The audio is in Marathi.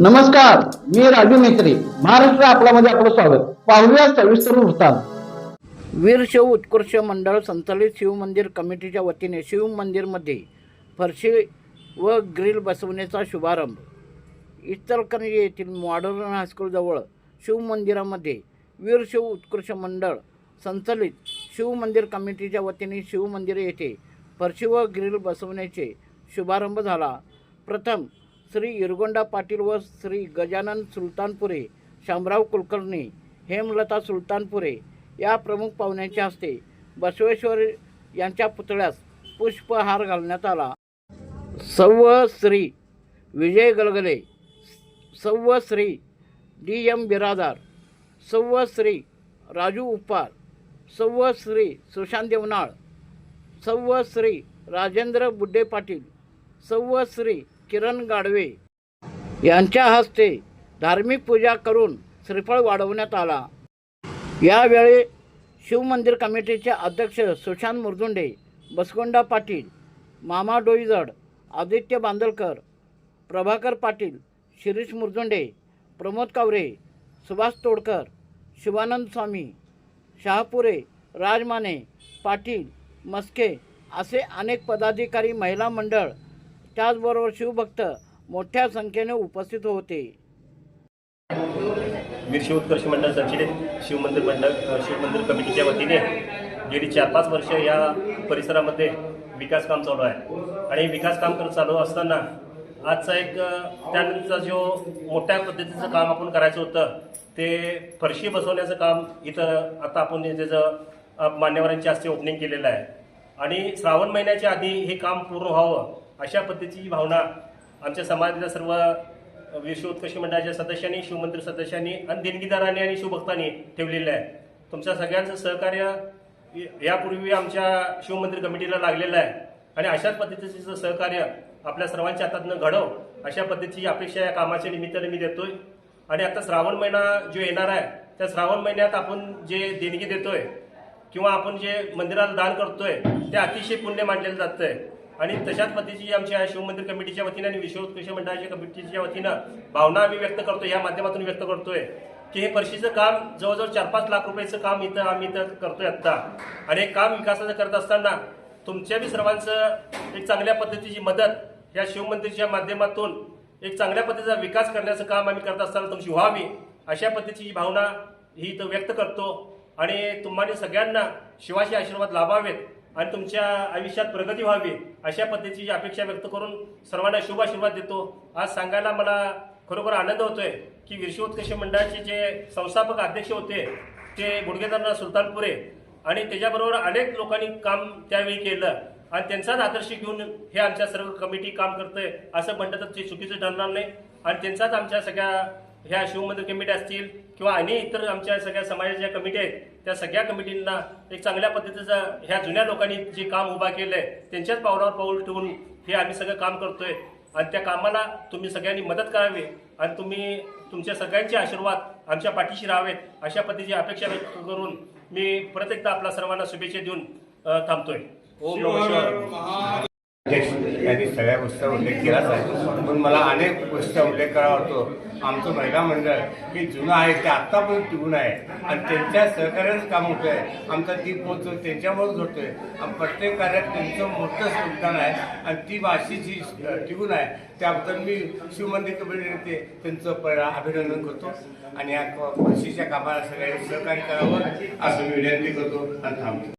नमस्कार मी राजू मेत्री महाराष्ट्र आपल्यामध्ये आपलं स्वागत. पाहूया सविस्तर वृत्तांत. वीर शिव उत्कृष्ट मंडळ संचालित शिवमंदिर कमिटीच्या वतीने शिव मंदिरमध्ये फरशी व ग्रिल बसवण्याचा शुभारंभ. इचलकरंजी येथील मॉडर्न हायस्कूलजवळ शिवमंदिरामध्ये वीर शिव उत्कृष्ट मंडळ संचलित शिवमंदिर कमिटीच्या वतीने शिवमंदिर येथे फरशी व ग्रिल बसवण्याचे शुभारंभ झाला. प्रथम श्री इरगोंडा पाटील व श्री गजानन सुलतानपुरे शामराव कुलकर्णी हेमलता सुलतानपुरे या प्रमुख पाहुण्यांच्या हस्ते बसवेश्वर यांच्या पुतळ्यास पुष्पहार घालण्यात आला. सव्व श्री विजय गलगले सव्व श्री डी एम बिरादार सव्व श्री राजू उपार सव्व श्री सुशांत देवनाळ सव्व श्री राजेंद्र बुड्डे पाटील सव्व श्री किरण गाडवे यांच्या हस्ते धार्मिक पूजा करून श्रीफळ वाढवण्यात आला. यावेळी शिवमंदिर कमिटीचे अध्यक्ष सुशांत मुरदुंडे बसगोंडा पाटील मामा डोईजड आदित्य बांदलकर प्रभाकर पाटील शिरीष मुरदुंडे प्रमोद कावरे सुभाष तोडकर शिवानंद स्वामी शहापुरे राजमाने पाटील मस्के असे अनेक पदाधिकारी महिला मंडळ त्याचबरोबर शिवभक्त मोठ्या संख्येने उपस्थित होते. वीर शिवोत्कर्ष मंडळ संचलित शिवमंदिर मंडळ शिवमंदिर कमिटीच्या वतीने गेली चार पाच वर्ष या परिसरामध्ये विकास काम चालू आहे. आणि विकास काम करत चालू असताना आजचा एक त्यानंतरचा जो मोठ्या पद्धतीचं काम आपण करायचं होतं ते फरशी बसवण्याचं काम इथं आता आपण त्याचं मान्यवरांच्या हस्ते ओपनिंग केलेलं आहे. आणि श्रावण महिन्याच्या आधी हे काम पूर्ण व्हावं अशा पद्धतीची भावना आमच्या समाजातल्या सर्व विश्व मंडळाच्या सदस्यांनी शिवमंदिर सदस्यांनी आणि देणगीदारांनी आणि शिवभक्तांनी ठेवलेलं आहे. तुमच्या सगळ्यांचं सहकार्य यापूर्वी आमच्या शिवमंदिर कमिटीला लागलेलं आहे. आणि अशाच पद्धतीचं सहकार्य आपल्या सर्वांच्या हातातनं घडव अशा पद्धतीची अपेक्षा या कामाच्या निमित्ताने मी देतोय. आणि आता श्रावण महिना जो येणार आहे त्या श्रावण महिन्यात आपण जे देणगी देतोय किंवा आपण जे मंदिराला दान करतोय ते अतिशय पुण्य मानलेलं जातंय. आणि तशाच पद्धतीची आमच्या शिवमंदिर कमिटीच्या वतीनं आणि विश्वोत्कृष्ट मंडळाच्या कमिटीच्या वतीनं भावना आम्ही व्यक्त करतो या माध्यमातून व्यक्त करतोय की हे फरशीचं काम जवळजवळ चार पाच लाख रुपयाचं काम इथं आम्ही इथं करतोय आत्ता. आणि हे काम विकासाचं करत असताना तुमच्या बी सर्वांचं एक चांगल्या पद्धतीची मदत या शिवमंदिरच्या माध्यमातून एक चांगल्या पद्धतीचा विकास करण्याचं काम आम्ही करत असताना तुमची व्हावी अशा पद्धतीची भावना ही इथं व्यक्त करतो. आणि तुम्हाला सगळ्यांना शिवाचे आशीर्वाद लाभावेत. आणि तुमच्या आयुष्यात प्रगती व्हावी अशा पद्धतीची अपेक्षा व्यक्त करून सर्वांना शुभ आशीर्वाद देतो. आज सांगायला मला खरोखर आनंद होतोय की विश्वोत्कर्ष मंडळाचे जे संस्थापक अध्यक्ष होते ते गुडगेदार सुलतानपुरे आणि त्याच्याबरोबर अनेक लोकांनी काम त्यावेळी केलं. आणि त्यांचाच आदर्श घेऊन हे आमच्या सर्व कमिटी काम करतंय असं म्हणलं तर ते चुकीचं ठरणार नाही. आणि त्यांचाच आमच्या सगळ्या ह्या शिवमंदिर कमिटी असतील किंवा आणि इतर आमच्या सगळ्या समाजाच्या ज्या कमिटी आहेत त्या सगळ्या कमिटींना एक चांगल्या पद्धतीचं ह्या जुन्या लोकांनी जे काम उभा केलंय त्यांच्याच पावलावर पाऊल ठेवून हे आम्ही सगळं काम करतोय. आणि त्या कामाला तुम्ही सगळ्यांनी मदत करावी आणि तुम्ही तुमच्या सगळ्यांचे आशीर्वाद आमच्या पाठीशी राहावेत अशा पद्धतीची अपेक्षा व्यक्त करून मी परत एकदा आपल्या सर्वांना शुभेच्छा देऊन थांबतोय. ओम नमः अध्यक्ष यांनी सगळ्या गोष्टीचा उल्लेख केलाच आहे. पण मला अनेक गोष्टीचा उल्लेख करावा वाटतो आमचं महिला मंडळ हे जुनं आहे ते आत्ता पण टिकून आहे. आणि त्यांच्या सहकार्याचं काम होतं आहे आमचा ती पोहोचतो त्यांच्यामुळेच होतोय. आणि प्रत्येक कार्यात त्यांचं मोठं योगदान आहे. आणि ती भाषी जी टिकून आहे त्याबद्दल मी शिवमंदिर कमिटी नेते त्यांचं पहिला अभिनंदन करतो. आणि या भाषेच्या कामाला सगळ्यांनी सहकार्य करावं असं मी विनंती करतो आणि थांबतो.